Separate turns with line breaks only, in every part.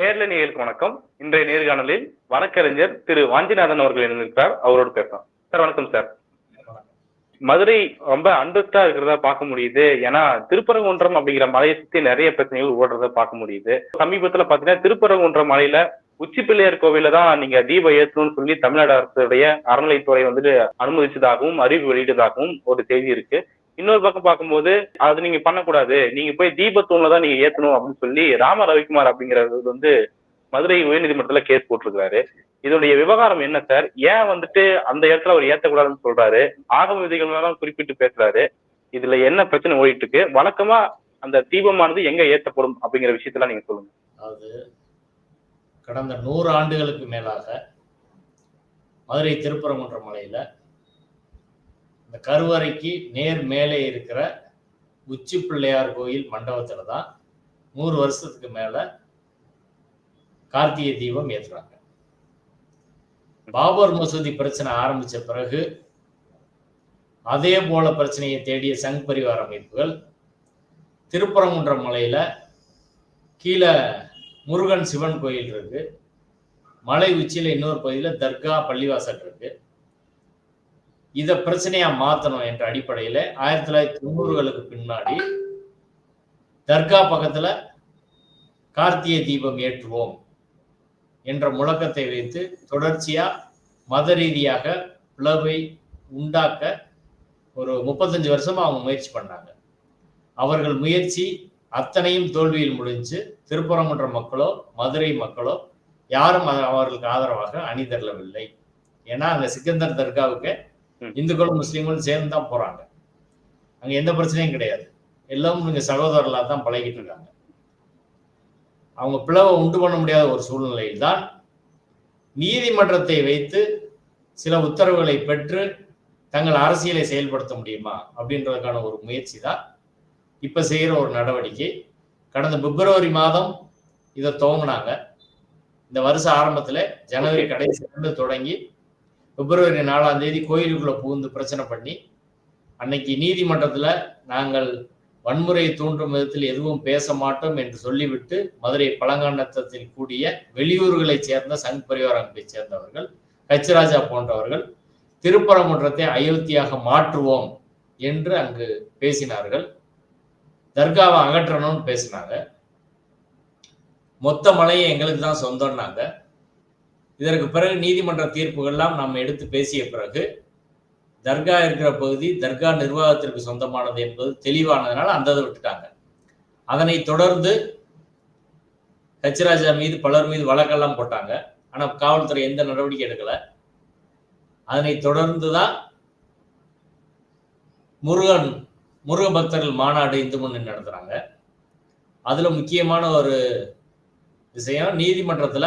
நேர்ல நேர்களுக்கு வணக்கம். இன்றைய நேர்காணலில் வழக்கறிஞர் திரு வாஞ்சிநாதன் அவர்கள் இருந்திருக்கிறார் அவரோடு பேசலாம். சார் வணக்கம் சார். மதுரை ரொம்ப அண்டஸ்டா இருக்கிறதா பார்க்க முடியுது. ஏன்னா திருப்பரங்குன்றம் அப்படிங்கிற மலையை சுத்தி நிறைய பிரச்சனைகள் ஓடுறத பார்க்க முடியுது. சமீபத்துல பாத்தீங்கன்னா திருப்பரங்குன்றம் மலையில உச்சி பிள்ளையார் கோவில தான் நீங்க தீபம் ஏற்றணும்னு சொல்லி தமிழ்நாடு அரசுடைய அறநிலைத்துறை வந்துட்டு அனுமதிச்சதாகவும் அறிவு வெளியிட்டதாகவும் ஒரு செய்தி இருக்கு. இன்னொரு பக்கம் பார்க்கும்போது அது நீங்க பண்ணக்கூடாது. நீங்க போய் தீபத்தூண்ல தான் நீங்க ஏத்தணும் அப்படின்னு சொல்லி ராம ரவிக்குமார் அப்படிங்கறது வந்து மதுரை உயர்நீதிமன்றத்துல கேஸ் போட்டிருக்காரு இதனுடைய விவகாரம் என்ன சார்? ஏன் வந்துட்டு அந்த இடத்துல அவர் ஏத்தக்கூடாதுன்னு சொல்றாரு? ஆகம விதிகள் மேலாம் குறிப்பிட்டு பேசுறாரு. இதுல என்ன பிரச்சனை ஓடிட்டு இருக்கு வழக்கமா அந்த தீபமானது எங்க ஏத்தப்படும் அப்படிங்கிற விஷயத்தெல்லாம் நீங்க சொல்லுங்க.
அதாவது கடந்த நூறு ஆண்டுகளுக்கு மேலாக மதுரை திருப்பரங்குன்ற மலையில இந்த கருவறைக்கு நேர் மேலே இருக்கிற உச்சி பிள்ளையார் கோயில் மண்டபத்தில் தான் நூறு வருஷத்துக்கு மேலே கார்த்திகை தீபம் ஏற்றுறாங்க பாபர் மசூதி பிரச்சனை ஆரம்பிச்ச பிறகு அதே போல பிரச்சனையை தேடிய சங் பரிவார அமைப்புகள் திருப்பரங்குன்ற மலையில கீழே முருகன் சிவன் கோயில் இருக்கு. மலை உச்சியில் இன்னொரு பகுதியில் தர்கா பள்ளிவாசல் இருக்கு. இதை பிரச்சனையா மாத்தணும் என்ற அடிப்படையில ஆயிரத்தி தொள்ளாயிரத்தி தொண்ணூறுகளுக்கு பின்னாடி தர்கா பக்கத்துல கார்த்திகை தீபம் ஏற்றுவோம் என்ற முழக்கத்தை வைத்து தொடர்ச்சியா மத ரீதியாக பிளவை உண்டாக்க ஒரு முப்பத்தஞ்சு வருஷமா அவங்க முயற்சி பண்ணாங்க. அவர்கள் முயற்சி அத்தனையும் தோல்வியில் முடிஞ்சு திருப்பரங்குன்ற மக்களோ மதுரை மக்களோ யாரும் அவர்களுக்கு ஆதரவாக அணிதரவில்லை ஏன்னா அங்க சிக்கந்தர் தர்காவுக்கு இந்துக்களும் முஸ்லீம்களும் சேர்ந்து தான் போறாங்க. அங்க எந்த பிரச்சனையும் கிடையாது. எல்லாம் இங்க சகோதரர்களாக தான் பழகிட்டு இருக்காங்க. அவங்க பிளவை உண்டு பண்ண முடியாத ஒரு சூழ்நிலையில் தான் நீதிமன்றத்தை வைத்து சில உத்தரவுகளை பெற்று தங்கள் அரசியலை செயல்படுத்த முடியுமா அப்படின்றதுக்கான ஒரு முயற்சி தான் இப்ப செய்யற ஒரு நடவடிக்கை. கடந்த பிப்ரவரி மாதம் இதை துவங்கினாங்க. இந்த வருஷ ஆரம்பத்துல ஜனவரி கடைசியிலிருந்து தொடங்கி பிப்ரவரி நாலாம் தேதி கோயிலுக்குள்ள புகுந்து பிரச்சனை பண்ணி அன்னைக்கு நீதிமன்றத்துல நாங்கள் வன்முறையை தூண்டும் விதத்தில் எதுவும் பேச மாட்டோம் என்று சொல்லிவிட்டு மதுரை பழங்காண்டத்தில் கூடிய வெளியூர்களைச் சேர்ந்த சங் பரிவார சேர்ந்தவர்கள் கச்சிராஜா போன்றவர்கள் திருப்பரங்குன்றத்தை அயோத்தியாக மாற்றுவோம் என்று அங்கு பேசினார்கள். தர்காவை அகற்றணும்னு பேசினாங்க. மொத்த மலையை எங்களுக்கு தான் சொந்தம்னாங்க. இதற்கு பிறகு நீதிமன்ற தீர்ப்புகள்லாம் நம்ம எடுத்து பேசிய பிறகு தர்கா இருக்கிற பகுதி தர்கா நிர்வாகத்திற்கு சொந்தமானது என்பது தெளிவானதுனால அந்த விட்டுட்டாங்க. அதனை தொடர்ந்து ஹச்ராஜா மீது பலர் மீது வழக்கெல்லாம் போட்டாங்க. ஆனால் காவல்துறை எந்த நடவடிக்கை எடுக்கல. அதனை தொடர்ந்து தான் முருகன் முருக பக்தர்கள் மாநாடு இந்து முன்னணி நடத்துறாங்க. அதுல முக்கியமான ஒரு விஷயம் நீதிமன்றத்துல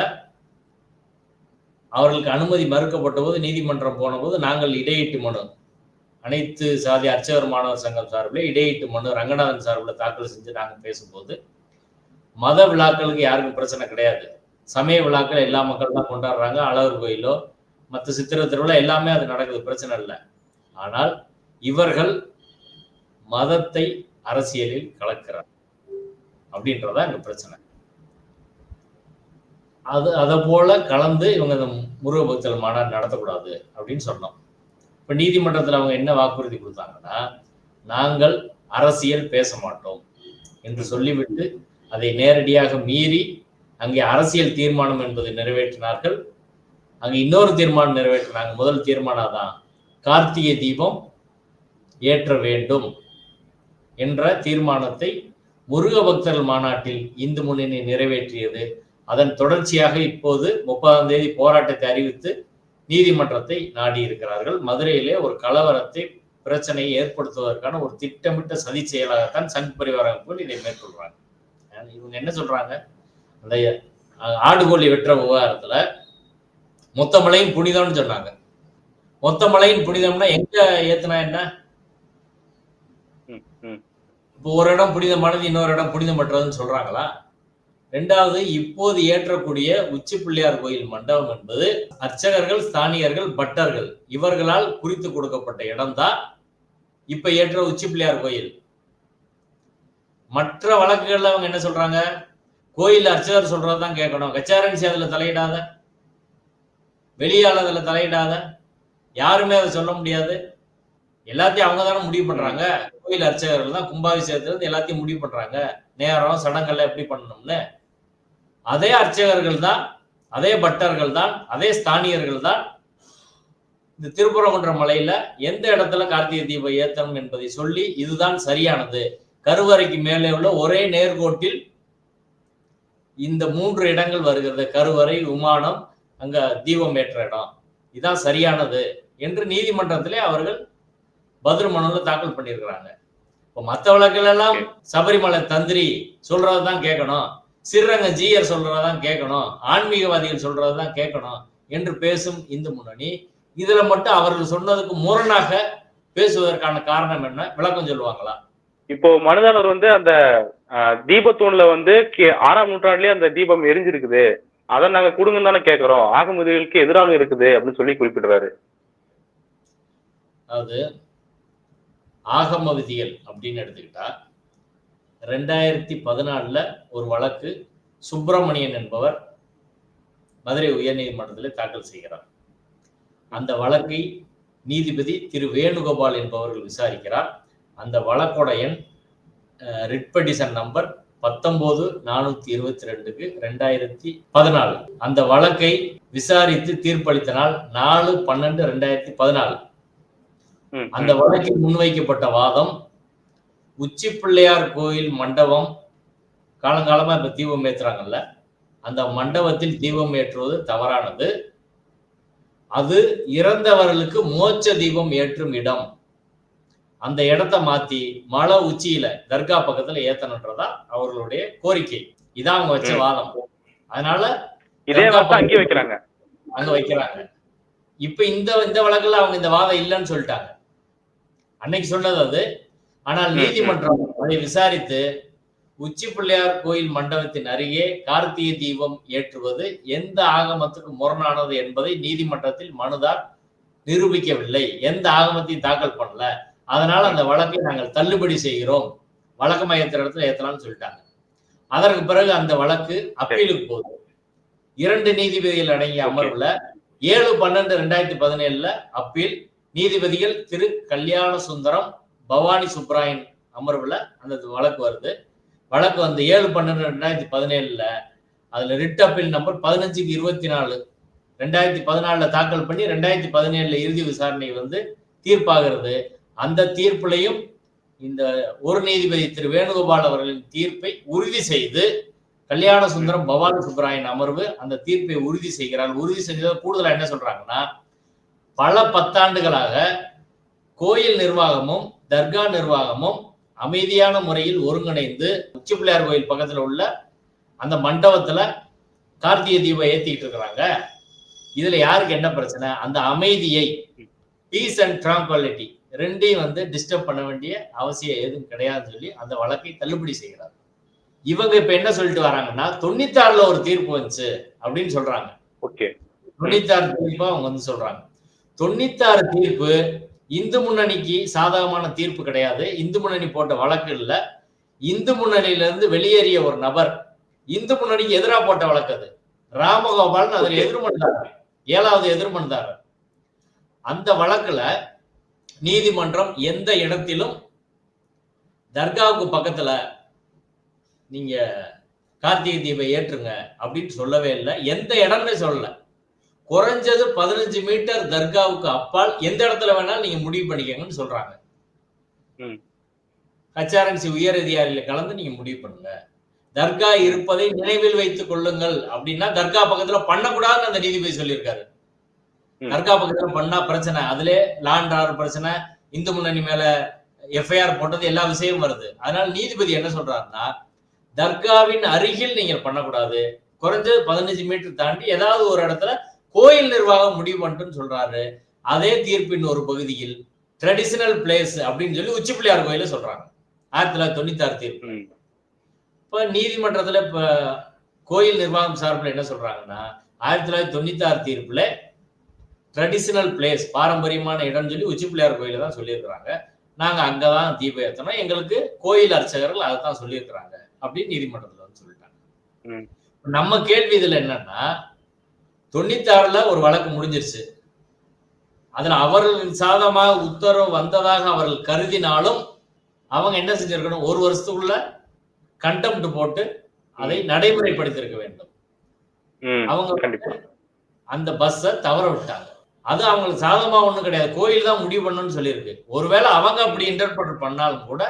அவர்களுக்கு அனுமதி மறுக்கப்பட்ட போது நீதிமன்றம் போன போது நாங்கள் இடையீட்டு மனு. அனைத்து சாதி அர்ச்சகர் மாணவர் சங்கம் சார்பில் இடையீட்டு மனு ரங்கநாதன் சார்பில் தாக்கல் செஞ்சு நாங்கள் பேசும்போது மத விழாக்களுக்கு யாருக்கும் பிரச்சனை கிடையாது. சமய விழாக்கள் எல்லா மக்கள் தான் கொண்டாடுறாங்க. அழகர் கோயிலோ மற்ற சித்திர திருவிழா எல்லாமே அது நடக்குது. பிரச்சனை இல்லை. ஆனால் இவர்கள் மதத்தை அரசியலில் கலக்கிறார். அப்படின்றதான் இங்க பிரச்சனை. அது அதை போல கலந்து இவங்க இந்த முருக பக்தர்கள் மாநாடு நடத்தக்கூடாது அப்படின்னு சொன்னோம். இப்போ நீதிமன்றத்தில் அவங்க என்ன வாக்குறுதி கொடுத்தாங்கன்னா நாங்கள் அரசியல் பேச மாட்டோம் என்று சொல்லிவிட்டு அதை நேரடியாக மீறி அங்கே அரசியல் தீர்மானம் என்பதை நிறைவேற்றினார்கள். அங்கே இன்னொரு தீர்மானம் நிறைவேற்றினாங்க. முதல் தீர்மானம் தான் கார்த்திகை தீபம் ஏற்ற வேண்டும் என்ற தீர்மானத்தை முருக பக்தர்கள் மாநாட்டில் இந்து முன்னணி நிறைவேற்றியது. அதன் தொடர்ச்சியாக இப்போது முப்பதாம் தேதி போராட்டத்தை அறிவித்து நீதிமன்றத்தை நாடி இருக்கிறார்கள் மதுரையிலே ஒரு கலவரத்தை பிரச்சனையை ஏற்படுத்துவதற்கான ஒரு திட்டமிட்ட சதி செயலாகத்தான் சங் பரிவார அமைப்புகள் இதை மேற்கொள்றாங்க. இவங்க என்ன சொல்றாங்க? அந்த ஆடுகோழி வெற்ற விவகாரத்துல மொத்த மலையும் புனிதம்னு சொன்னாங்க. மொத்த மலையின் புனிதம்னா எங்க ஏத்துனா என்ன? இப்போ ஒரு இடம் புனிதமானது இன்னொரு இடம் புனிதமற்றதுன்னு சொல்றாங்களா? ரெண்டாவது இப்போது ஏற்றக்கூடிய உச்சி பிள்ளையார் கோயில் மண்டபம் என்பது அர்ச்சகர்கள் ஸ்தானியர்கள் பட்டர்கள் இவர்களால் குறித்து கொடுக்கப்பட்ட இடம்தான் இப்ப ஏற்ற உச்சி பிள்ளையார் கோயில். மற்ற வழக்குகள்ல அவங்க என்ன சொல்றாங்க? கோயில் அர்ச்சகர் சொல்றதுதான் கேட்கணும். கச்சாரன்சி அதுல தலையிடாத. வெளியால் அதுல தலையிடாத. யாருமே அதை சொல்ல முடியாது. எல்லாத்தையும் அவங்க தானே முடிவு பண்றாங்க. கோயில் அர்ச்சகர்கள் தான் கும்பாபிஷேகத்துல இருந்து எல்லாத்தையும் முடிவு பண்றாங்க. நேரம் சடங்கெல்லாம் எப்படி பண்ணணும்னு. அதே அர்ச்சகர்கள் தான் அதே பட்டர்கள் தான் அதே ஸ்தானியர்கள் தான் இந்த திருப்பரங்குன்ற மலையில எந்த இடத்துல கார்த்திகை தீபம் ஏத்தணும் என்பதை சொல்லி இதுதான் சரியானது. கருவறைக்கு மேலே உள்ள ஒரே நேர்கோட்டில் இந்த மூன்று இடங்கள் வருகிறது. கருவறை விமானம் அங்க தீபம் ஏற்ற இடம். இதான் சரியானது என்று நீதிமன்றத்திலே அவர்கள் பதில் மனுவில் தாக்கல் பண்ணியிருக்கிறாங்க. இப்போ மற்ற வழக்குகள் எல்லாம் சபரிமலை தந்திரி சொல்றதுதான் கேட்கணும். சிறங்க ஜீயர் சொல்றதான் கேட்கணும் ஆன்மீகவாதிகள் சொல்றதுதான் கேட்கணும் என்று பேசும் இந்து முன்னணி. இதுல மட்டும் அவர்கள் சொன்னதுக்கு முரணாக பேசுவதற்கான காரணம் என்ன? விளக்கம் சொல்லுவாங்களா?
இப்போ மனுதாரர் வந்து அந்த தீபத்தூண்ல வந்து ஆறாம் நூற்றாண்டுலயே அந்த தீபம் எரிஞ்சிருக்குது. அதை நாங்க கொடுங்கன்னு தானே கேட்கிறோம் ஆகமதிகளுக்கு எதிராக இருக்குது அப்படின்னு சொல்லி குறிப்பிடுறாரு.
அதாவது ஆகம விதிகள் அப்படின்னு எடுத்துக்கிட்டா ரெண்டாயிரத்தி பதினாலுல ஒரு வழக்கு சுப்பிரமணியன் என்பவர் மதுரை உயர்நீதிமன்றத்தில் தாக்கல் செய்கிறார். அந்த வழக்கை நீதிபதி திரு வேணுகோபால் என்பவர்கள் விசாரிக்கிறார். அந்த வழக்கோட எண் நம்பர் பத்தொன்பது நானூத்தி இருபத்தி ரெண்டுக்கு ரெண்டாயிரத்தி பதினாலு. அந்த வழக்கை விசாரித்து தீர்ப்பளித்த நாள் நாலு பன்னெண்டு ரெண்டாயிரத்தி பதினாலு. அந்த வழக்கில் முன்வைக்கப்பட்ட வாதம் உச்சி பிள்ளையார் கோயில் மண்டபம் காலங்காலமா இப்ப தீபம் ஏத்துறாங்கல்ல. அந்த மண்டபத்தில் தீபம் ஏற்றுவது தவறானது. அது இறந்தவர்களுக்கு மோட்ச தீபம் ஏற்றும் இடம். அந்த இடத்த மாத்தி மலை உச்சியில தர்கா பக்கத்துல ஏத்தணுன்றதா அவர்களுடைய கோரிக்கை. இதான் அவங்க வச்ச. வாதம். அதனால
இதே அங்கேயே வைக்கிறாங்க.
அங்க வைக்கிறாங்க. இப்ப இந்த இந்த வழக்குல அவங்க இந்த வாதம் இல்லைன்னு சொல்லிட்டாங்க. அன்னைக்கு சொன்னது அது. ஆனால். நீதிமன்றம் அதை விசாரித்து உச்சி பிள்ளையார் கோயில் மண்டபத்தின் அருகே கார்த்திகை தீபம் ஏற்றுவது எந்த ஆகமத்துக்கு முரணானது என்பதை நீதிமன்றத்தில் மனுதார் நிரூபிக்கவில்லை. எந்த ஆகமத்தையும் தாக்கல் பண்ணல. அதனால அந்த வழக்கை நாங்கள் தள்ளுபடி செய்கிறோம். வழக்கு மையத்தின் இடத்துல ஏத்தலாம்னு சொல்லிட்டாங்க. அதற்கு பிறகு அந்த வழக்கு அப்பீலுக்கு போகுது. இரண்டு நீதிபதிகள் அடங்கிய அமர்வுல ஏழு பன்னெண்டு ரெண்டாயிரத்தி பதினேழுல அப்பீல் நீதிபதிகள் திரு கல்யாண சுந்தரம் பவானி சுப்ராயன் அமர்வில் அந்த வழக்கு வருது. வழக்கு வந்து ஏழு பன்னெண்டு ரெண்டாயிரத்தி பதினேழுல அதில் ரிட் அப்பீல் நம்பர் பதினஞ்சுக்கு இருபத்தி நாலு ரெண்டாயிரத்தி பதினாலில் தாக்கல் பண்ணி ரெண்டாயிரத்தி பதினேழுல இறுதி விசாரணை வந்து தீர்ப்பாகிறது. அந்த தீர்ப்புலையும் இந்த ஒரு நீதிபதி திரு வேணுகோபால் அவர்களின் தீர்ப்பை உறுதி செய்து கல்யாண சுந்தரம் பவானி சுப்ராயன் அமர்வு அந்த தீர்ப்பை உறுதி செய்கிறார். உறுதி செஞ்சதை கூடுதலாக என்ன சொல்றாங்கன்னா பல பத்தாண்டுகளாக கோயில் நிர்வாகமும் தர்கா நிர்வாகமும் அமைதியான முறையில் ஒருங்கிணைந்து உச்சி பிள்ளையார் கோயில் பக்கத்துல உள்ள அந்த மண்டபத்துல கார்த்திகை தீபம் ஏத்திக்கிட்டு இருக்கிறாங்க. இதுல யாருக்கு என்ன பிரச்சனை? அந்த அமைதியை பீஸ் அண்ட் ட்ராங்குவாலிட்டி ரெண்டையும் வந்து டிஸ்டர்ப் பண்ண வேண்டிய அவசியம் எதுவும் கிடையாதுன்னு சொல்லி அந்த வழக்கை தள்ளுபடி செய்கிறார். இவங்க இப்ப என்ன சொல்லிட்டு வராங்கன்னா தொண்ணூத்தாறுல ஒரு தீர்ப்பு வந்துச்சு அப்படின்னு சொல்றாங்க.
ஓகே.
தொண்ணூத்தாறு தீர்ப்பா அவங்க வந்து சொல்றாங்க. தொண்ணூத்தாறு தீர்ப்பு இந்து முன்னணிக்கு சாதகமான தீர்ப்பு கிடையாது. இந்து முன்னணி போட்ட வழக்கு இல்ல. இந்து முன்னணியில இருந்து வெளியேறிய ஒரு நபர் இந்து முன்னணிக்கு எதிராக போட்ட வழக்கு அது. ராமகோபால் அதில்
Okay.
எதிர்மனுதாரர் ஏழாவது எதிர்மனுதாரர் அந்த வழக்குல நீதிமன்றம் எந்த இடத்திலும் தர்காவுக்கு பக்கத்துல நீங்க கார்த்திகை தீபம் ஏற்றுங்க அப்படின்னு சொல்லவே இல்லை. எந்த இடம்னு சொல்லல. குறைஞ்சது பதினஞ்சு மீட்டர் தர்காவுக்கு அப்பால் எந்த இடத்துல வேணாலும் நீங்க முடிவு பண்ணிக்கங்கன்னு சொல்றாங்க. ஹச்ஆர்என்சி உயர் அதிகாரியில கலந்து நீங்க முடிவு பண்ணுங்க. தர்கா இருப்பதை நினைவில் வைத்துக் கொள்ளுங்கள் அப்படின்னா தர்கா பக்கத்துல பண்ணக்கூடாதுன்னு அந்த நீதிபதி சொல்லியிருக்காரு. தர்கா பக்கத்துல பண்ணா பிரச்சனை அதுல லாண்ட் ஆர்டர் பிரச்சனை இந்து முன்னணி மேல எஃப்ஐஆர் போட்டது எல்லா விஷயமும் வருது. அதனால நீதிபதி என்ன சொல்றாருன்னா தர்காவின் அருகில் நீங்கள் பண்ணக்கூடாது. குறைஞ்சது பதினஞ்சு மீட்டர் தாண்டி ஏதாவது ஒரு இடத்துல கோயில் நிர்வாகம் முடிவு பண்ணிட்டுன்னு சொல்றாரு. அதே தீர்ப்பின் ஒரு பகுதியில் ட்ரெடிஷனல் பிளேஸ் அப்படின்னு சொல்லி உச்சி பிள்ளையார் கோயில சொல்றாங்க. ஆயிரத்தி தொள்ளாயிரத்தி தொண்ணூத்தி ஆறு தீர்ப்பு. இப்ப நீதிமன்றத்துல இப்ப கோயில் நிர்வாகம் சார்பில் என்ன சொல்றாங்கன்னா ஆயிரத்தி தொள்ளாயிரத்தி தொண்ணூத்தி ஆறு தீர்ப்புல ட்ரெடிஷனல் பிளேஸ் பாரம்பரியமான இடம் சொல்லி உச்சி பிள்ளையார் கோயில தான் சொல்லியிருக்கிறாங்க. நாங்க அங்கதான் தீபம் ஏத்தணும். எங்களுக்கு கோயில் அர்ச்சகர்கள் அதை தான் சொல்லியிருக்கிறாங்க அப்படின்னு நீதிமன்றத்துல வந்து சொல்லிட்டாங்க. நம்ம கேள்வி இதுல என்னன்னா தொண்ணூத்தி ஆறுல ஒரு வழக்கு முடிஞ்சிருச்சு. அதுல அவர்கள் சாதமாக உத்தரவு வந்ததாக அவர்கள் கருதினாலும் அவங்க என்ன செஞ்சிருக்கணும்? ஒரு வருஷத்துக்குள்ள கண்டெம்ட் போட்டு அதை நடைமுறைப்படுத்தியிருக்க வேண்டும். அவங்க அந்த பஸ்ஸை தவற விட்டாங்க. அது அவங்களுக்கு சாதகமா ஒண்ணும் கிடையாது. கோயில் தான் முடிவு பண்ணணும்னு சொல்லியிருக்கு. ஒருவேளை அவங்க அப்படி இன்டர்பிரட் பண்ணாலும் கூட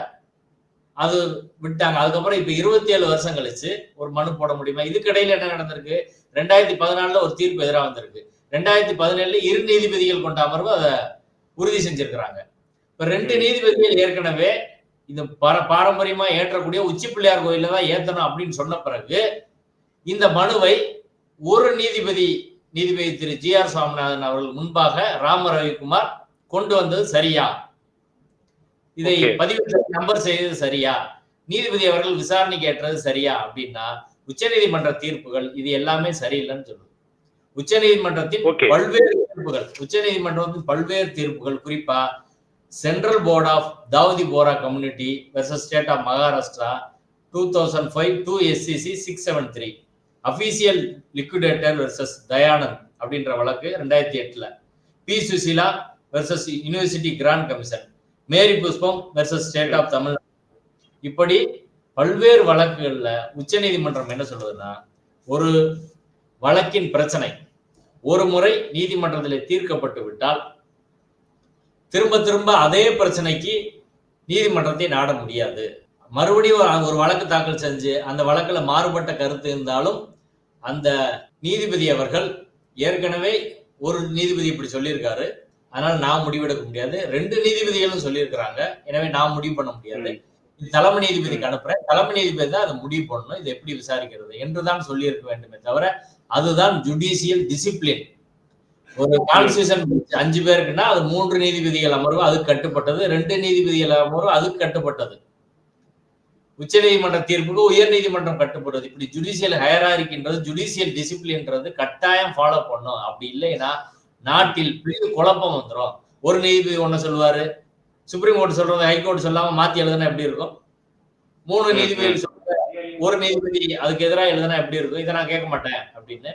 அது விட்டாங்க. அதுக்கப்புறம் இப்ப இருபத்தி ஏழு வருஷம் கழிச்சு ஒரு மனு போட முடியுமா? இதுக்கிடையில என்ன நடந்திருக்கு? ரெண்டாயிரத்தி பதினாலுல ஒரு தீர்ப்பு எதிராக வந்திருக்கு. ரெண்டாயிரத்தி பதினேழுல இரு நீதிபதிகள் கொண்ட அமர்வு அதை உறுதி செஞ்சிருக்கிறாங்க. இப்ப ரெண்டு. நீதிபதிகள் ஏற்கனவே இது பார பாரம்பரியமா ஏற்றக்கூடிய உச்சி பிள்ளையார் கோயில்ல தான் ஏத்தணும் அப்படின்னு சொன்ன பிறகு இந்த மனுவை ஒரு நீதிபதி நீதிபதி திரு ஜி ஆர் சுவாமிநாதன் அவர்கள் முன்பாக ராம ரவிக்குமார் கொண்டு வந்தது சரியா? இதை. பதிவு நம்பர் செய்தது சரியா? நீதிபதி அவர்கள் விசாரணைக்கு ஏற்றது சரியா அப்படின்னா உச்சநீதிமன்ற தீர்ப்புகள் இது எல்லாமே சரியில்லைன்னு சொல்லுது. உச்சநீதிமன்றத்தின். பல்வேறு தீர்ப்புகள் உச்சநீதிமன்றத்தின் பல்வேறு தீர்ப்புகள் குறிப்பா central board of Dawoodi Bohra community versus state of Maharashtra two thousand five two SCC six seven three official liquidator versus Dayanand அப்படின்ற வழக்கு ரெண்டாயிரத்தி எட்டுல. P Susheela versus university grant commission Mary Pushpam versus state of Tamil Nadu இப்படி பல்வேறு வழக்குகள்ல உச்சநீதிமன்றம் என்ன சொல்லுதுன்னா ஒரு வழக்கின் பிரச்சனை ஒரு முறை நீதிமன்றத்தில் தீர்க்கப்பட்டு விட்டால் திரும்ப திரும்ப அதே பிரச்சனைக்கு நீதிமன்றத்தை நாட முடியாது. மறுபடியும் ஒரு வழக்கு தாக்கல் செஞ்சு அந்த வழக்குல மாறுபட்ட கருத்து இருந்தாலும் அந்த நீதிபதி அவர்கள் ஏற்கனவே ஒரு நீதிபதி இப்படி சொல்லியிருக்காரு. அதனால நான் முடிவெடுக்க முடியாது. ரெண்டு நீதிபதிகளும் சொல்லியிருக்கிறாங்க. எனவே நான் முடிவு பண்ண முடியாது. தலைமை நீதிபதிக்கு அனுப்புறேன். தலைமை நீதிபதி தான் அதை முடிவு பண்ணணும். இதை எப்படி விசாரிக்கிறது என்றுதான் சொல்லியிருக்க வேண்டுமே தவிர அதுதான் ஜுடிஷியல் டிசிப்ளின் ஒரு கான்ஸ்டியூஷன் அஞ்சு பேருக்குன்னா அது மூன்று நீதிபதிகள் அமர்வு அதுக்கு கட்டுப்பட்டது. ரெண்டு நீதிபதிகள் அமர்வு அதுக்கு கட்டுப்பட்டது. உச்ச நீதிமன்ற தீர்ப்புக்கு உயர் நீதிமன்றம் கட்டுப்படுறது. இப்படி ஜுடிஷியல் ஹயராரிக்கின்றது ஜுடிஷியல் டிசிப்ளின்றது கட்டாயம் ஃபாலோ பண்ணும் அப்படி இல்லைன்னா நாட்டில் பெரிய குழப்பம் வந்துடும் ஒரு நீதிபதி ஒண்ணு சொல்லுவாரு. சுப்ரீம் கோர்ட் சொல்றது ஹைகோர்ட் சொல்லாம மாத்தி எழுதுனா எப்படி இருக்கும்? மூணு
ம்,
நீதிபதி சொல்ற ஒரு நீதிபதி அதுக்கு எதிராக எழுதுனா எப்படி இருக்கும்? இதை நான் கேட்க மாட்டேன் அப்படின்னு.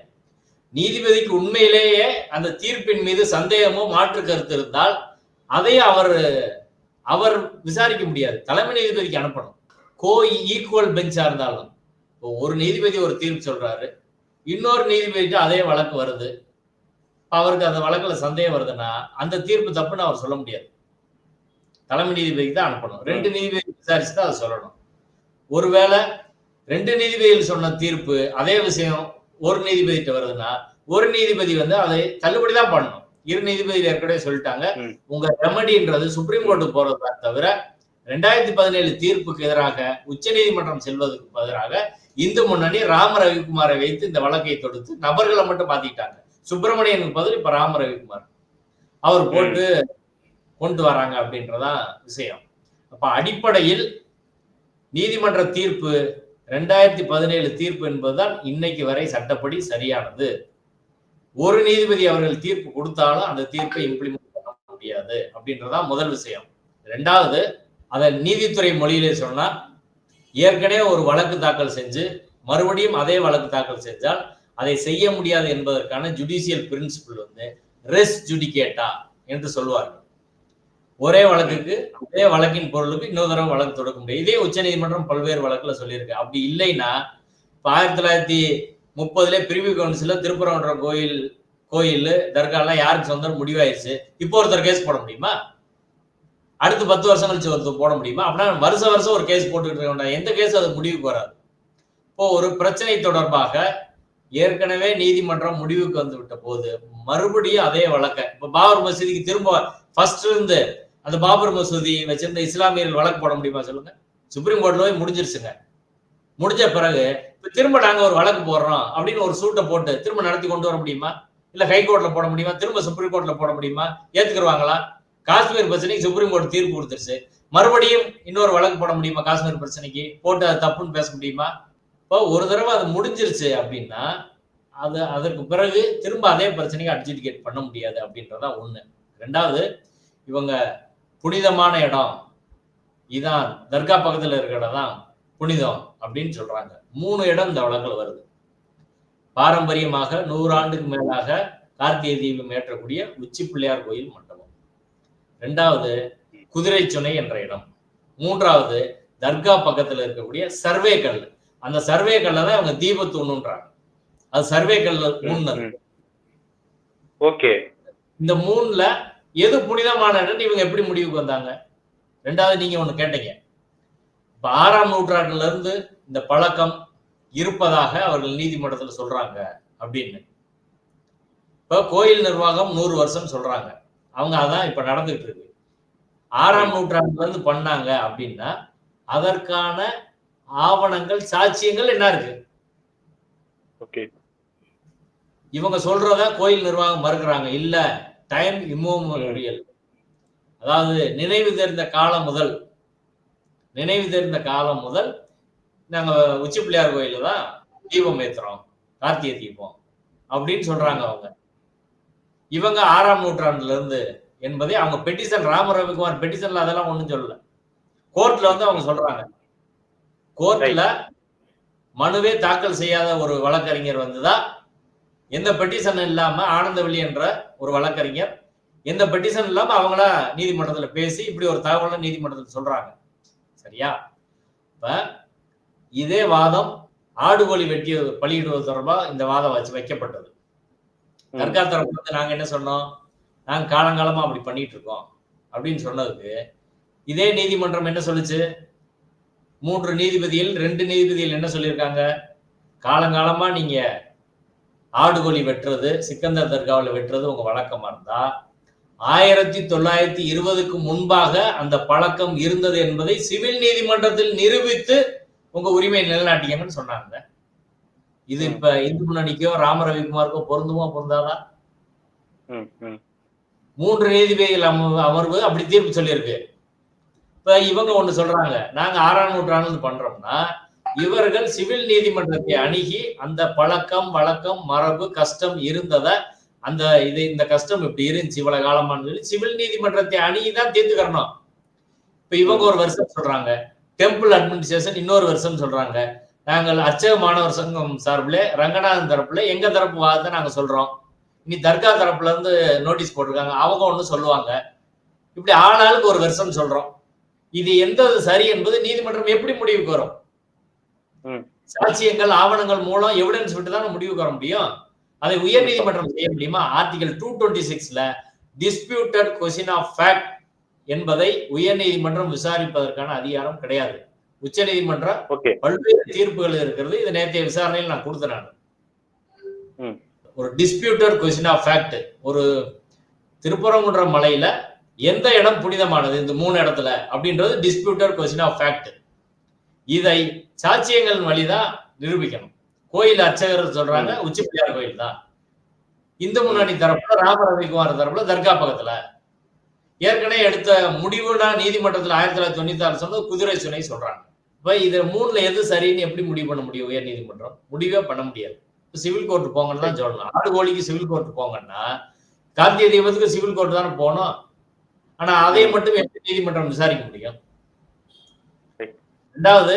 நீதிபதிக்கு உண்மையிலேயே அந்த தீர்ப்பின் மீது சந்தேகமோ மாற்று கருத்து இருந்தால் அதை அவர் அவர் விசாரிக்க முடியாது. தலைமை நீதிபதிக்கு அனுப்பணும். கோ ஈக்குவல் பெஞ்சா இருந்தாலும். இப்போ ஒரு நீதிபதி ஒரு தீர்ப்பு சொல்றாரு. இன்னொரு நீதிபதிட்டு அதே வழக்கு வருது. அவருக்கு அந்த வழக்குல சந்தேகம் வருதுன்னா அந்த தீர்ப்பு தப்புன்னு அவர் சொல்ல முடியாது. தலைமை நீதிபதிக்கு தான் அனுப்பணும். ரெண்டு நீதிபதி விசாரிச்சு தான் அதை சொல்லணும். ஒருவேளை ரெண்டு நீதிபதிகள் சொன்ன தீர்ப்பு அதே விஷயம் ஒரு நீதிபதிட்ட வருதுன்னா ஒரு நீதிபதி வந்து அதை தள்ளுபடி தான் பண்ணணும். இரு நீதிபதிகள் ஏற்கனவே சொல்லிட்டாங்க. உங்க ரெமடின்றது சுப்ரீம் கோர்ட்டு போறதா தவிர ரெண்டாயிரத்தி பதினேழு தீர்ப்புக்கு எதிராக உச்ச நீதிமன்றம் செல்வதற்கு பதிலாக இந்து முன்னணி ராம ரவிக்குமாரை வைத்து இந்த வழக்கை தொடுத்து நபர்களை மட்டும் மாத்திக்கிட்டாங்க. சுப்பிரமணியனுக்கு பதில் இப்ப ராம ரவிக்குமார் அவர் போட்டு கொண்டு வராங்க அப்படின்றதான் விஷயம். அப்ப அடிப்படையில் நீதிமன்ற தீர்ப்பு ரெண்டாயிரத்தி பதினேழு தீர்ப்பு என்பதுதான் இன்னைக்கு வரை சட்டப்படி சரியானது. ஒரு நீதிபதி அவர்கள் தீர்ப்பு கொடுத்தாலும் அந்த தீர்ப்பை இம்ப்ளிமெண்ட் பண்ண முடியாது அப்படின்றதான் முதல் விஷயம். ரெண்டாவது அதை நீதித்துறை மொழியிலே சொன்னா ஏற்கனவே ஒரு வழக்கு தாக்கல் செஞ்சு மறுபடியும் அதே வழக்கு தாக்கல் செஞ்சால் அதை செய்ய முடியாது என்பதற்கான ஜுடிஷியல் பிரின்சிபிள் வந்து ரெஸ் ஜுடிகேட்டா என்று சொல்வார்கள். ஒரே வழக்குக்கு ஒரே வழக்கின் பொருளுக்கு இன்னொரு தடவை வழக்கு தொடுக்க முடியும் இதே உச்சநீதிமன்றம் பல்வேறு வழக்குல சொல்லியிருக்கு. அப்படி இல்லைன்னா ஆயிரத்தி தொள்ளாயிரத்தி முப்பதுல பிரிவு கவுன்சில திருப்பரங்குன்ற கோயில் கோயில் தர்காலாம் யாருக்கு சொந்தம்? முடிவாயிருச்சு. இப்போ ஒருத்தர் கேஸ் போட முடியுமா? அடுத்து பத்து வருஷம் கழிச்சு ஒருத்தர் போட முடியுமா? அப்படின்னா வருஷம் வருஷம் ஒரு கேஸ் போட்டுக்கிட்டு இருக்க வேண்டாம் எந்த கேஸ் அது முடிவுக்கு வராது. இப்போ ஒரு பிரச்சனை தொடர்பாக ஏற்கனவே நீதிமன்றம் முடிவுக்கு வந்து விட்ட போது மறுபடியும் அதே வழக்க. இப்ப பாபர் மசூதிக்கு திரும்ப ஃபர்ஸ்ட் இருந்து அந்த பாபர் மசூதி வச்சிருந்த இஸ்லாமியர்கள் வழக்கு போட முடியுமா சொல்லுங்க? சுப்ரீம் கோர்ட்ல போய் முடிஞ்சிருச்சுங்க. முடிஞ்ச பிறகு இப்ப திரும்ப நாங்க ஒரு வழக்கு போடுறோம் அப்படின்னு ஒரு சூட்டை போட்டு திரும்ப நடத்தி கொண்டு வர முடியுமா? இல்ல ஹை கோர்ட்ல போட முடியுமா? திரும்ப சுப்ரீம் கோர்ட்ல போட முடியுமா? ஏத்துக்குருவாங்களா? காஷ்மீர் பிரச்சனைக்கு சுப்ரீம் கோர்ட் தீர்ப்பு கொடுத்துருச்சு. மறுபடியும் இன்னொரு வழக்கு போட முடியுமா? காஷ்மீர் பிரச்சனைக்கு? போட்டு அது தப்புன்னு பேச முடியுமா? இப்போ ஒரு தடவை அது முடிஞ்சிருச்சு அப்படின்னா அது அதற்கு பிறகு திரும்ப அதே பிரச்சனைக்கு அட்ஜுடிகேட் பண்ண முடியாது அப்படின்றதா ஒண்ணு. ரெண்டாவது இவங்க புனிதமான இடம். இதான் தர்கா பக்கத்துல இருக்கிற இடம் தான் புனிதம் அப்படின்னு சொல்றாங்க. மூணு இடம் இந்த வழக்குல வருது. பாரம்பரியமாக நூறாண்டுக்கு மேலாக கார்த்திகை தீபம் ஏற்றக்கூடிய உச்சி பிள்ளையார் கோயில் மண்டபம். ரெண்டாவது குதிரை சுனை என்ற இடம். மூன்றாவது தர்கா பக்கத்துல இருக்கக்கூடிய சர்வே கல் அந்த சர்வே கல்ல தான் அவங்க தீபத்தூணுன்றாங்க அது சர்வே கல்ல மூணு
ஓகே.
இந்த மூணுல எது புனிதமான இடம் இவங்க எப்படி முடிவுக்கு வந்தாங்க? ரெண்டாவது நீங்க ஒண்ணு கேட்டீங்க. இப்ப ஆறாம் நூற்றாண்டுல இருந்து இந்த பழக்கம் இருப்பதாக அவர்கள் நீதிமன்றத்துல சொல்றாங்க அப்படின்னு. இப்ப கோயில் நிர்வாகம் நூறு வருஷம் சொல்றாங்க. அவங்க அதான் இப்ப நடந்துட்டு இருக்கு. ஆறாம் நூற்றாண்டுல இருந்து பண்ணாங்க அப்படின்னா அதற்கான ஆவணங்கள் சாட்சியங்கள் என்ன இருக்கு?
ஓகே
இவங்க சொல்றத கோயில் நிர்வாகம் மறுக்கிறாங்க. இல்ல டைம் இம்மோரியல் அதாவது நினைவு தெரிந்த காலம் முதல். நினைவு தெரிந்த காலம் முதல் நாங்க உச்சி பிள்ளையார் கோயில தான் தீபம் ஏத்துறோம். கார்த்திகை தீபம். அப்படின்னு சொல்றாங்க அவங்க. இவங்க ஆறாம் நூற்றாண்டுல இருந்து என்பதை அவங்க பெட்டிஷன் ராம ரவிக்குமார் பெட்டிஷன்ல அதெல்லாம் ஒண்ணும் சொல்லல. கோர்ட்ல வந்து அவங்க சொல்றாங்க. கோர்ட்ல மனுவே தாக்கல் செய்யாத ஒரு வழக்கறிஞர் வந்துதான் எந்த பெட்டிஷன் இல்லாம ஆனந்தவெளி என்ற ஒரு வழக்கறிஞர் எந்த பெட்டிஷன் இல்லாம அவங்களா நீதிமன்றத்துல பேசி இப்படி ஒரு தகவலை நீதிமன்றத்தில் சொல்றாங்க. சரியா? இப்ப இதே வாதம் ஆடுகோழி வெட்டி பலியிடுவது தொடர்பா இந்த வாதம் வச்சு வைக்கப்பட்டது. தர்கா தரப்புல இருந்து நாங்க என்ன சொன்னோம்? நாங்க காலங்காலமா அப்படி பண்ணிட்டு இருக்கோம் அப்படின்னு சொன்னதுக்கு இதே நீதிமன்றம் என்ன சொல்லுச்சு? மூன்று நீதிபதிகள் ரெண்டு நீதிபதிகள் என்ன சொல்லியிருக்காங்க? காலங்காலமா நீங்க ஆடுகோழி வெட்டுறது சிக்கந்தர் தர்காவில் வெட்டுறது உங்க வழக்கமா இருந்தா ஆயிரத்தி தொள்ளாயிரத்தி இருபதுக்கு முன்பாக அந்த பழக்கம் இருந்தது என்பதை சிவில் நீதிமன்றத்தில் நிரூபித்து உங்க உரிமை நிலைநாட்டியங்கன்னு சொன்னாங்க. இது. இப்ப இந்து முன்னணிக்கோ ராம ரவிக்குமாருக்கோ பொருந்துமா பொருந்தாதா?
ம் ம்.
மூன்று நீதிபதிகள் அமர்வு அப்படி தீர்ப்பு சொல்லியிருக்கு. இப்ப இவங்க ஒண்ணு சொல்றாங்க. நாங்க ஆறாம் நூற்றாண்டு பண்றோம்னா இவர்கள் சிவில் நீதிமன்றத்தை அணுகி அந்த பழக்கம் வழக்கம் மரபு கஷ்டம் இருந்தத அந்த இது இந்த கஷ்டம் இப்படி இருந்துச்சு இவ்வளவு காலமான்னு சொல்லி சிவில் நீதிமன்றத்தை அணுகி தான் தீர்த்துக்கிறணும். இப்ப இவங்க ஒரு வருஷம் சொல்றாங்க. டெம்பிள் அட்மினிஸ்ட்ரேஷன் இன்னொரு வருஷம் சொல்றாங்க. நாங்கள் அர்ச்சக மாணவர் சங்கம் சார்பில் ரங்கநாதன் தரப்புல எங்க தரப்பு வாதத்தை நாங்க சொல்றோம். இனி தர்கா தரப்புல இருந்து நோட்டீஸ் போட்டிருக்காங்க. அவங்க ஒண்ணு சொல்லுவாங்க. இப்படி ஆளாளுக்கு ஒரு வருஷம் சொல்றோம். இது எந்த சரி என்பது நீதிமன்றம் எப்படி முடிவுக்கு வரும். சாட்சியங்கள் ஆவணங்கள் மூலம் எவிடன்ஸ் விட்டு தான் முடிவுக்கு வர முடியும்? அதை உயர் நீதிமன்றம் செய்ய முடியுமா? ஆர்டிகல் டூ டுவெண்ட்டி சிக்ஸ்ல டிஸ்பியூட்டட் கொஸ்டின் ஆஃப் ஃபேக்ட் என்பதை உயர் நீதிமன்றம் விசாரிப்பதற்கான அதிகாரம் கிடையாது. உச்ச நீதிமன்றம் பல்வேறு தீர்ப்புகள் இருக்கிறது. இது நேற்றைய விசாரணையில் நான் கொடுத்தேன் நான். ஒரு டிஸ்பியூட்டட் கொஸ்டின் ஆஃப் ஃபேக்ட் ஒரு திருப்பரங்குன்றம் மலையில எந்த இடம் புனிதமானது? இந்த மூணு இடத்துல அப்படின்றது டிஸ்பியூட்டட் கொஸ்டின் ஆஃப் ஃபேக்ட் இதை சாட்சியங்கள் வழிதான் நிரூபிக்கணும். கோயில் அர்ச்சகர் சொல்றாங்க உச்சி பிள்ளையார் கோயில் தான். இந்து முன்னணி தரப்புல ராம ரவிக்குமார் தரப்புல தர்கா பக்கத்துல. ஏற்கனவே எடுத்த முடிவுனா நீதிமன்றத்துல ஆயிரத்தி தொள்ளாயிரத்தி தொண்ணூத்தி ஆறு சொன்னது குதிரை சுனை சொல்றாங்க. இப்ப இது மூணுல எது சரின்னு எப்படி முடிவு பண்ண முடியும் உயர் நீதிமன்றம்? முடிவே பண்ண முடியாது. இப்ப சிவில் கோர்ட் போங்கன்னு தான் சொல்லணும் ஆடு கோழிக்கு சிவில் கோர்ட் போங்கன்னா கார்த்திகை தீபத்துக்கு சிவில் கோர்ட் தானே போகணும். ஆனா அதை மட்டும் எப்படி நீதிமன்றம் விசாரிக்க முடியும். ரெண்டாவது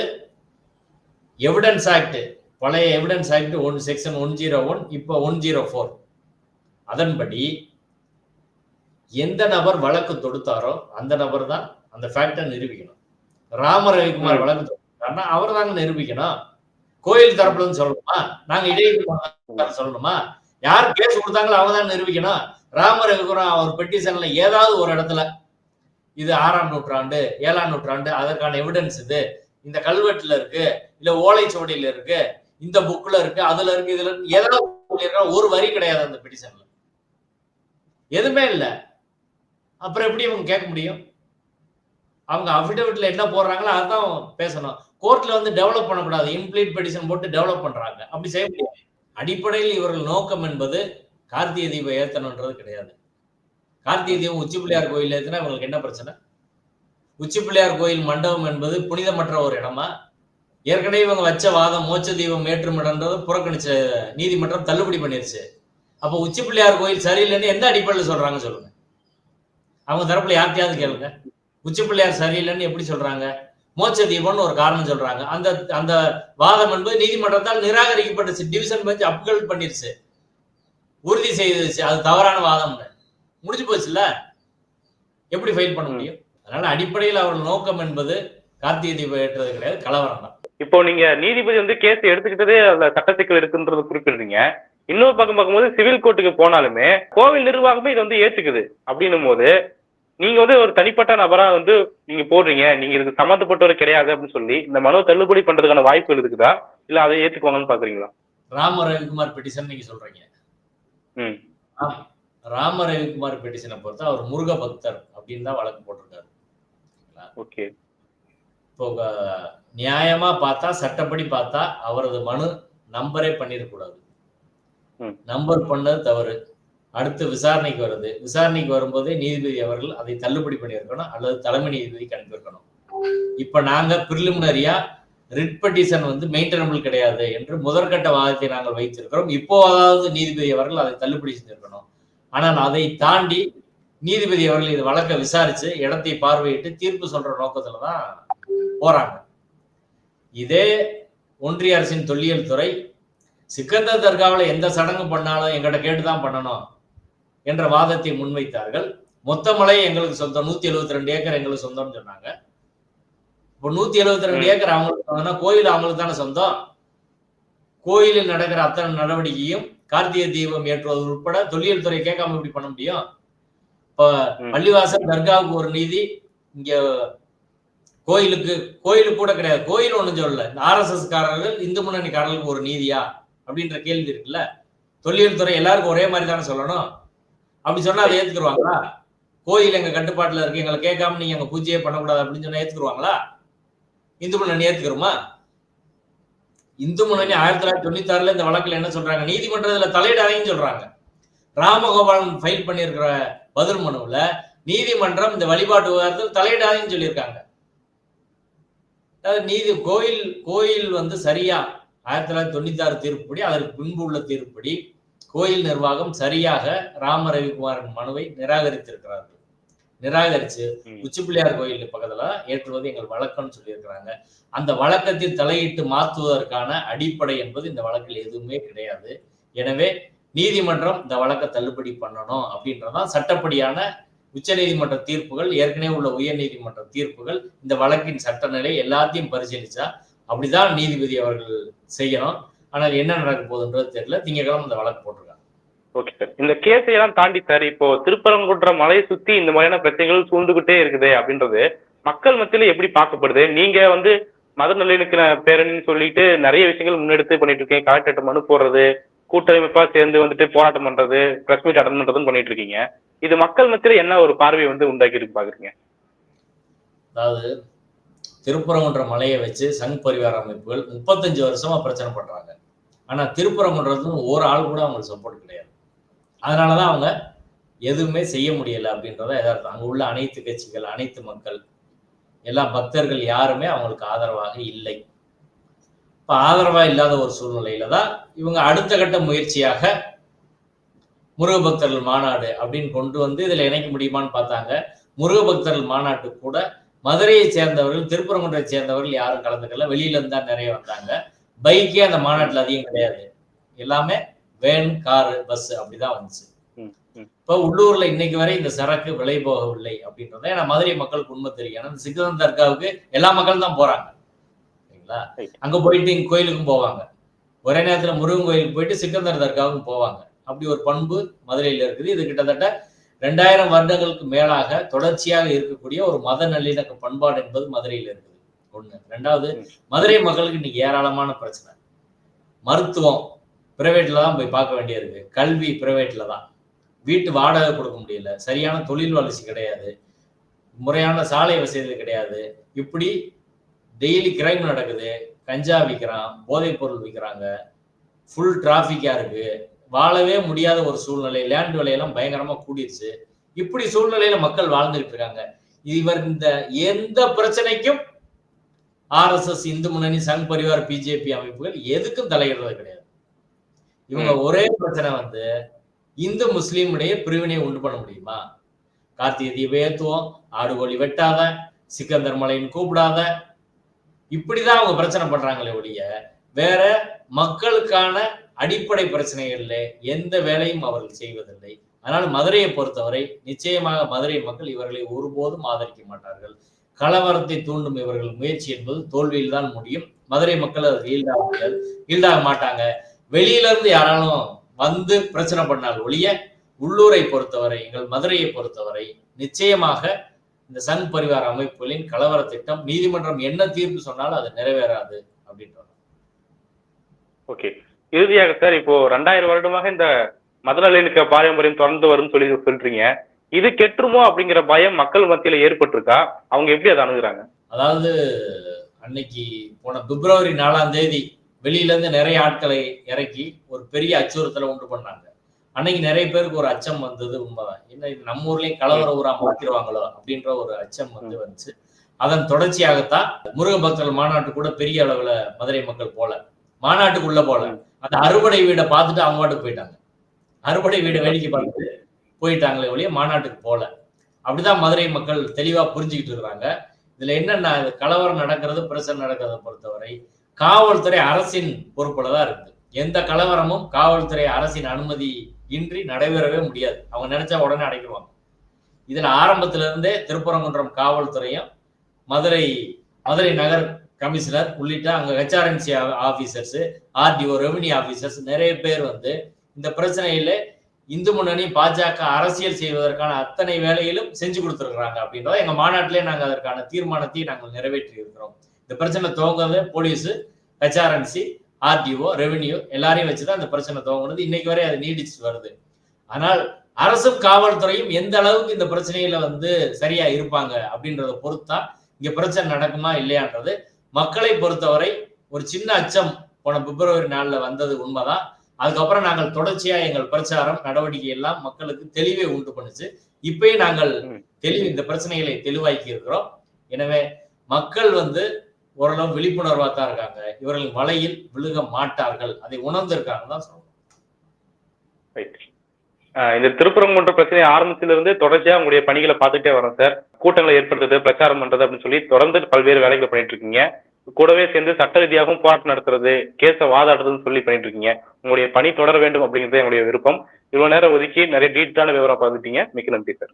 எவிடன்ஸ் ஆக்ட் பழைய evidence act one section one zero one இப்போ ஒன் ஜீரோ ஃபோர் அதன்படி எந்த நபர் வழக்கு தொடுத்தாரோ அந்த நபர் தான் அந்த ஃபேக்டை நிரூபிக்கணும். ராம ரவிக்குமார். வழக்கு தொடுத்தாருன்னா அவர் தாங்க நிரூபிக்கணும். கோயில் தரப்புல இருந்து சொல்லணுமா? நாங்க இடையே சொல்லணுமா? யார் கேஸ் கொடுத்தாங்களோ அவங்க தான் நிரூபிக்கணும். ராம ரவிக்குமார் அவர் பெட்டிஷன்ல ஏதாவது ஒரு இடத்துல இது ஆறாம் நூற்றாண்டு ஏழாம் நூற்றாண்டு அதற்கான எவிடன்ஸ் இது. இந்த கல்வெட்டுல இருக்கு இல்ல ஓலைச்சுவடியில இருக்கு இந்த புக்ல இருக்கு அதுல இருக்கு இதுல இருக்கு ஏதாவது ஒரு வரி கிடையாது அந்த பெட்டிஷன்ல எதுவுமே இல்லை. அப்புறம் எப்படி இவங்க கேட்க முடியும்? அவங்க அஃபிடவிட்ல என்ன போடுறாங்களோ அதான் பேசணும். கோர்ட்ல வந்து டெவலப் பண்ணக்கூடாது. இம்ப்ளீட் பெட்டிஷன் போட்டு டெவலப் பண்றாங்க. அப்படி செய்ய முடியாது. அடிப்படையில் இவர்கள் நோக்கம் என்பது கார்த்திகை தீபம் ஏற்றணுன்றது கிடையாது. கார்த்திகை தீபம் உச்சி பிள்ளையார் கோயில் ஏற்றினா இவங்களுக்கு என்ன பிரச்சனை? உச்சி பிள்ளையார் கோயில் மண்டபம் என்பது புனிதமற்ற ஒரு இடமா? ஏற்கனவே இவங்க வச்ச வாதம் மோட்ச தீபம் ஏற்றுமிடன்றது புறக்கணிச்ச நீதிமன்றம் தள்ளுபடி பண்ணிருச்சு. அப்போ உச்சி பிள்ளையார் கோயில் சரியில்லைன்னு எந்த அடிப்படையில் சொல்றாங்க சொல்லுங்க? அவங்க தரப்புல யார்த்தையாவது கேளுங்க. உச்சி பிள்ளையார் சரியில்லைன்னு எப்படி சொல்றாங்க? மோட்ச தீபம்னு ஒரு காரணம் சொல்றாங்க. அந்த அந்த வாதம் என்பது நீதிமன்றத்தால் நிராகரிக்கப்பட்டுச்சு. டிவிஷன் பெஞ்ச் அப்கல் பண்ணிருச்சு. உறுதி செய்துச்சு. அது தவறான வாதம்னு முடிஞ்சு போச்சுல்ல? எப்படி ஃபைல் பண்ண முடியும்? அதனால அடிப்படையில் அவர்கள் நோக்கம் என்பது கார்த்திகை தீபம் ஏற்றுறது கிடையாது. கலவரம் தான்.
இப்போ நீங்க நீதிபதி வந்து கேஸ் எடுத்துக்கிட்டதே அதுல சட்ட சிக்கல் இருக்குன்றது குறிப்பிடுறீங்க. இன்னொரு பக்கம் பார்க்கும்போது சிவில் கோர்ட்டுக்கு போனாலுமே கோவில் நிர்வாகமே இதை வந்து ஏத்துக்குது அப்படின்னும் போது நீங்க வந்து ஒரு தனிப்பட்ட நபரா வந்து நீங்க போடுறீங்க. நீங்க இதுக்கு சம்மந்தப்பட்டவர் கிடையாது அப்படின்னு சொல்லி இந்த மனு தள்ளுபடி பண்றதுக்கான வாய்ப்புகள் இருக்குதா? இல்ல அதை ஏத்துக்குவாங்கன்னு பாக்குறீங்களா?
ராம ரவிக்குமார் பெட்டிஷன் நீங்க சொல்றீங்க. ராம ரவிக்குமார் பெட்டிஷனை பொறுத்த அவர் முருக பக்தர் அப்படின்னு தான் வழக்கு போட்டிருக்காரு.
ஓகே.
இப்போ நியாயமா பார்த்தா சட்டப்படி பார்த்தா அவரது மனு நம்பரே பண்ணிடக்கூடாது. நம்பர் பண்ணது தவறு. அடுத்து விசாரணைக்கு வருது. விசாரணைக்கு வரும்போதே நீதிபதி அவர்கள் அதை தள்ளுபடி பண்ணியிருக்கணும் அல்லது தலைமை நீதிபதிக்கு அனுப்பியிருக்கணும் இப்ப நாங்க பிரிலிமினரியா ரிட் பெட்டிஷன் வந்து மெயின்டெனபிள் கிடையாது என்று முதற்கட்ட வாதத்தை நாங்கள் வைத்திருக்கிறோம். இப்போ அதாவது நீதிபதி அவர்கள் அதை தள்ளுபடி செஞ்சிருக்கணும். ஆனால் அதை தாண்டி நீதிபதி அவர்கள் இது வழக்க விசாரிச்சு இடத்தை பார்வையிட்டு தீர்ப்பு சொல்ற நோக்கத்துல தான் போறாங்க. இதே ஒன்றிய அரசின் தொல்லியல் துறை சிக்கந்தர் தர்காவில் எந்த சடங்கு பண்ணாலும் எங்கிட்ட கேட்டுதான் பண்ணணும் என்ற வாதத்தை முன்வைத்தார்கள். மொத்தமலை எங்களுக்கு சொந்தம். நூத்தி எழுபத்தி ரெண்டு ஏக்கர் எங்களுக்கு சொந்தம்னு சொன்னாங்க. இப்போ நூத்தி எழுபத்தி ரெண்டு. ஏக்கர் அவங்களுக்கு கோயில் அவங்களுக்கு தானே சொந்தம்? கோயிலில் நடக்கிற அத்தனை நடவடிக்கையும் கார்த்திகை தீபம் ஏற்றுவது உட்பட தொல்லியல் துறை கேட்காம இப்படி பண்ண முடியும்? இப்போ. பள்ளிவாசல் தர்காவுக்கு ஒரு நீதி இங்க கோயிலுக்கு கோயிலுக்கு கூட கிடையாது. கோயில் ஒண்ணும் சொல்லல. இந்த ஆர்எஸ்எஸ் காரர்கள் இந்து முன்னணிக்காரர்களுக்கு ஒரு நீதியா? அப்படின்ற கேள்வி இருக்குல்ல. தொல்லியல் துறை எல்லாருக்கும் ஒரே மாதிரி தானே சொல்லணும். அப்படி சொன்னா அதை ஏத்துக்குருவாங்களா கோயில் எங்க கட்டுப்பாட்டுல இருக்கு எங்களை கேட்காம நீங்க எங்க பூஜையே பண்ணக்கூடாது அப்படின்னு சொன்னா ஏத்துக்குருவாங்களா இந்து முன்னணி ஏத்துக்கிறோமா? இந்து முன்னணி ஆயிரத்தி தொள்ளாயிரத்தி தொண்ணூத்தி ஆறுல இந்த வழக்குல என்ன சொல்றாங்க? நீதிமன்றத்துல தலையிடாதீங்கன்னு சொல்றாங்க. ராமகோபாலன் ஃபைல் பண்ணியிருக்கிற பதில் மனுவுல நீதிமன்றம் இந்த வழிபாட்டு விவகாரத்தில் தலையிடாதீங்கன்னு சொல்லியிருக்காங்க. அதாவது நீதி கோயில் கோயில் வந்து சரியா? ஆயிரத்தி தொள்ளாயிரத்தி தொண்ணூத்தி ஆறு தீர்ப்புப்படி அதற்கு பின்பு உள்ள தீர்ப்புப்படி கோயில் நிர்வாகம் சரியாக ராம ரவிக்குமாரின் மனுவை நிராகரித்திருக்கிறார்கள். நிராகரிச்சு
ம்.
உச்சிப்பிள்ளையார் கோயில் பக்கத்துல ஏற்றுவது எங்கள் வழக்கம்னு சொல்லியிருக்கிறாங்க. அந்த வழக்கத்தில் தலையிட்டு மாற்றுவதற்கான அடிப்படை என்பது இந்த வழக்கில் எதுவுமே கிடையாது. எனவே நீதிமன்றம் இந்த வழக்கை தள்ளுபடி பண்ணணும் அப்படின்றதான் சட்டப்படியான உச்சநீதிமன்ற தீர்ப்புகள் ஏற்கனவே உள்ள உயர் நீதிமன்ற தீர்ப்புகள் இந்த வழக்கின் சட்டநிலை எல்லாத்தையும் பரிசீலிச்சா அப்படிதான் நீதிபதி அவர்கள் செய்யணும். ஆனால் என்ன நடக்க போகுதுன்றது தெரியல. திங்கக்கிழமை இந்த வழக்கு போட்டிருக்காங்க.
ஓகே சார் இந்த கேஸையெல்லாம் தாண்டி சார் இப்போ திருப்பரங்குன்ற மலையை சுத்தி இந்த மாதிரியான பிரச்சனைகள் சூழ்ந்துகிட்டே இருக்குது அப்படின்றது மக்கள் மத்தியில எப்படி பார்க்கப்படுது? நீங்க வந்து மத நல்லிணக்கின பேரணின்னு சொல்லிட்டு நிறைய விஷயங்கள் முன்னெடுத்து பண்ணிட்டு இருக்கீங்க. கலெக்டர்கிட்ட மனு போடுறது கூட்டமைப்பா சேர்ந்து வந்துட்டு போராட்டம் பண்றது பிரஸ் மீட் அட்டன் பண்றதுன்னு பண்ணிட்டு இருக்கீங்க. இது மக்கள் மத்தியில என்ன ஒரு பார்வை வந்து உண்டாக்கி இருக்கு பாக்குறீங்க?
அதாவது திருப்பரங்குன்ற மலையை வச்சு சங் பரிவார அமைப்புகள் முப்பத்தஞ்சு வருஷமா பிரச்சனை பண்றாங்க. ஆனா திருப்பரங்குன்றது ஒரு ஆள் கூட அவங்களுக்கு சப்போர்ட் கிடையாது. அதனால தான் அவங்க எதுவுமே செய்ய முடியல அப்படின்றத எதார்த்தம். அங்கே உள்ள அனைத்து கட்சிகள் அனைத்து மக்கள் எல்லா பக்தர்கள் யாருமே அவங்களுக்கு ஆதரவாக இல்லை. இப்போ ஆதரவாக இல்லாத ஒரு சூழ்நிலையில தான் இவங்க அடுத்த கட்ட முயற்சியாக முருக பக்தர்கள் மாநாடு அப்படின்னு கொண்டு வந்து இதில் இணைக்க முடியுமான்னு பார்த்தாங்க. முருக பக்தர்கள் கூட மதுரையை சேர்ந்தவர்கள் திருப்பரங்குன்றை சேர்ந்தவர்கள் யாரும் கலந்துக்கல. வெளியிலேருந்து தான் நிறைய வந்தாங்க. பைக்கே அந்த மாநாட்டில் அதிகம் கிடையாது. எல்லாமே வேன் காரு பஸ் அப்படிதான் வந்துச்சு. இப்ப உள்ளூர்ல இன்னைக்கு வரை இந்த சரக்கு விலை போகவில்லை அப்படின்றத ஏன்னா மதுரை மக்களுக்கு உண்மை தெரியும். ஏன்னா இந்த சிக்கந்தன் தர்காவுக்கு எல்லா மக்களும் தான் போறாங்க. சரிங்களா. அங்க போயிட்டு இங்க கோயிலுக்கும் போவாங்க. ஒரே நேரத்துல முருகன் கோயிலுக்கு போயிட்டு சிக்கந்தர் தர்காவுக்கும் போவாங்க. அப்படி ஒரு பண்பு மதுரையில இருக்குது. இது கிட்டத்தட்ட ரெண்டாயிரம் வருடங்களுக்கு மேலாக தொடர்ச்சியாக இருக்கக்கூடிய ஒரு மத நல்லிணக்க பண்பாடு என்பது மதுரையில இருக்குது. ஒண்ணு. ரெண்டாவது. மதுரை மக்களுக்கு இன்னைக்கு ஏராளமான பிரச்சனை. மருத்துவம் பிரைவேட்ல தான் போய் பார்க்க வேண்டியிருக்கு கல்வி பிரைவேட்ல தான். வீட்டு வாடகை கொடுக்க முடியல. சரியான தொழில் வளர்ச்சி கிடையாது. முறையான சாலை வசதிகள் கிடையாது. இப்படி டெய்லி கிரைம் நடக்குது. கஞ்சா விற்கிறான் போதைப் பொருள் விற்கிறாங்க ஃபுல் டிராஃபிக்காக இருக்கு. வாழவே முடியாத ஒரு சூழ்நிலை. லேண்ட் விலையெல்லாம் பயங்கரமாக கூடிருச்சு. இப்படி சூழ்நிலையில மக்கள் வாழ்ந்துகிட்டு இருக்காங்க. இவர் இந்த எந்த பிரச்சனைக்கும் ஆர்எஸ்எஸ் இந்து முன்னணி சங் பரிவார் பிஜேபி அமைப்புகள் எதுக்கும் தலையிடுறது கிடையாது. இவங்க ஒரே பிரச்சனை வந்து இந்து முஸ்லீம் இடையே பிரிவினை உண்டு பண்ண முடியுமா? கார்த்திகை தீபம் ஏத்துவோம் ஆடு கோழி வெட்டாத சிக்கந்தர் மலைன்னு கூப்பிடாத. இப்படிதான் அவங்க பிரச்சனை பண்றாங்களே ஒழிய வேற மக்களுக்கான அடிப்படை பிரச்சனைகள்ல எந்த வேலையும் அவர்கள் செய்வதில்லை. அதனால மதுரையை பொறுத்தவரை நிச்சயமாக மதுரை மக்கள் இவர்களை ஒருபோதும் ஆதரிக்க மாட்டார்கள். கலவரத்தை தூண்டும் இவர்கள் முயற்சி என்பது தோல்வியில் தான் முடியும். மதுரை மக்கள் அதுக்கு ஈல்டாக ஈல்டாக மாட்டாங்க. வெளியில இருந்து யாராலும் வந்து பிரச்சனை பண்ணால் ஒழிய உள்ளூரை பொறுத்தவரை எங்கள் மதுரையை பொறுத்தவரை நிச்சயமாக இந்த சங் பரிவார அமைப்புகளின் கலவர திட்டம் நீதிமன்றம் என்ன தீர்ப்பு சொன்னாலும் அது நிறைவேறாது அப்படின்றாங்க
ஓகே. இறுதியாக சார் இப்போ ரெண்டாயிரம் வருடமாக இந்த மதுநலினுக்கு பாரம்பரியம் தொடர்ந்து வரும்னு சொல்லி சொல்றீங்க. இது கெட்டுருமோ அப்படிங்கிற பயம் மக்கள் மத்தியில ஏற்பட்டிருக்கா? அவங்க எப்படி அதை அணுகுறாங்க?
அதாவது அன்னைக்கு போன பிப்ரவரி நாலாம் தேதி வெளியில இருந்து நிறைய ஆட்களை இறக்கி ஒரு பெரிய அச்சுறுத்தலை உண்டு பண்ணாங்க. அன்னைக்கு நிறைய பேருக்கு ஒரு அச்சம் வந்தது. உண்மைதான் என்ன நம்ம ஊர்லயும் கலவர ஊரா மாத்திருவாங்களோ அப்படின்ற ஒரு அச்சம் வந்து வந்துச்சு. அதன் தொடர்ச்சியாகத்தான் முருக பக்தர்கள் மாநாட்டு கூட பெரிய அளவுல மதுரை மக்கள் போல மாநாட்டுக்குள்ள போல. அந்த அறுவடை வீடை பார்த்துட்டு அவங்க போயிட்டாங்க. அறுவடை வீடை வேடிக்கை பார்த்துட்டு போயிட்டாங்களே ஒழிய மாநாட்டுக்கு போல. அப்படிதான் மதுரை மக்கள் தெளிவா புரிஞ்சுக்கிட்டு இருக்கிறாங்க இதுல என்னன்னா கலவரம் நடக்கிறது பிரச்சனை நடக்கிறத பொறுத்தவரை காவல்துறை அரசின் பொறுப்புல தான் இருக்குது எந்த கலவரமும் காவல்துறை அரசின் அனுமதி இன்றி நடைபெறவே முடியாது. அவங்க நினைச்சா உடனே அடைக்குவாங்க இதுல ஆரம்பத்துல இருந்தே திருப்பரங்குன்றம் காவல்துறையும் மதுரை மதுரை நகர் கமிஷனர் உள்ளிட்ட அங்க HRNC officers RDO revenue officers நிறைய பேர் வந்து இந்த பிரச்சனையில இந்து முன்னணி பாஜக அரசியல் செய்வதற்கான அத்தனை வேலையிலும் செஞ்சு கொடுத்துருக்காங்க அப்படின்றத எங்க மாநாட்டிலே நாங்கள் அதற்கான தீர்மானத்தை நாங்கள் நிறைவேற்றி இருக்கிறோம் இந்த பிரச்சனை துவங்குறது போலீஸ் ஹெச்ஆர்என்சி ஆர்டிஓ ரெவென்யூ எல்லாரையும் வச்சுதான் இந்த பிரச்சனை துவங்குனது இன்னைக்கு வரை அது நீடிச்சு வருது. ஆனால் அரசும் காவல்துறையும் எந்த அளவுக்கு இந்த பிரச்சனையில வந்து சரியா இருப்பாங்க அப்படின்றத பொறுத்தா இங்க பிரச்சனை நடக்குமா இல்லையான்றது மக்களை பொறுத்தவரை ஒரு சின்ன அச்சம் போன பிப்ரவரி நாள்ல வந்தது உண்மைதான். அதுக்கப்புறம் நாங்கள் தொடர்ச்சியா எங்கள் பிரச்சாரம் நடவடிக்கை எல்லாம் மக்களுக்கு தெளிவை உண்டு பண்ணுச்சு. இப்பயும் நாங்கள். தெளிவு இந்த பிரச்சனைகளை தெளிவாக்கி இருக்கிறோம். எனவே மக்கள் வந்து ஓரளவு விழிப்புணர்வாக தான் இருக்காங்க. இவர்கள் வலையில் விழுக மாட்டார்கள். அதை உணர்ந்திருக்காங்க தான்
சொல்லணும். ஆஹ் இந்த திருப்பரங்குன்ற பிரச்சனை ஆரம்பத்திலிருந்து தொடர்ச்சியா உங்களுடைய பணிகளை பார்த்துட்டே வரோம் சார். கூட்டங்களை ஏற்படுத்துறது பிரச்சாரம் பண்றது அப்படின்னு சொல்லி தொடர்ந்து பல்வேறு வேலைகளை பண்ணிட்டு இருக்கீங்க. கூடவே சேர்ந்து சட்ட ரீதியாகவும் போராட்டம் நடத்துறது கேஸை வாதாடுறதுன்னு சொல்லி பண்ணிட்டு இருக்கீங்க. உங்களுடைய பணி தொடர வேண்டும் அப்படிங்கிறது எங்களுடைய விருப்பம். இவ்வளவு நேரம் ஒதுக்கி நிறைய டீட்டெயிலான விவரம் பார்த்துட்டீங்க. மிக்க நன்றி சார்.